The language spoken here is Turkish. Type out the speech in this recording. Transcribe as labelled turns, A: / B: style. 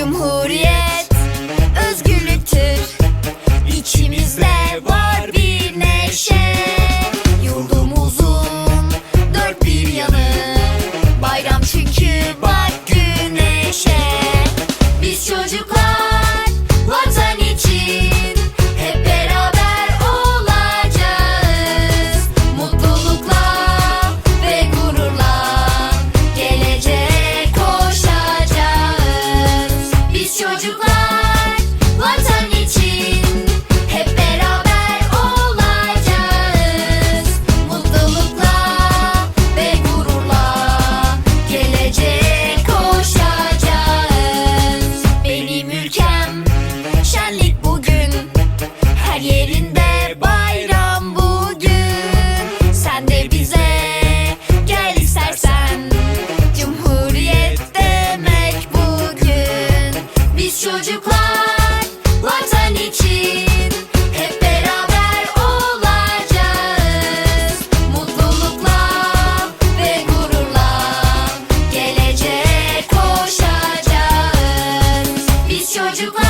A: Cumhuriyet özgürlüktür. İçimizde var. çocuklar vatan için hep beraber olacağız. Mutlulukla ve gururla geleceğe koşacağız. Biz çocuklar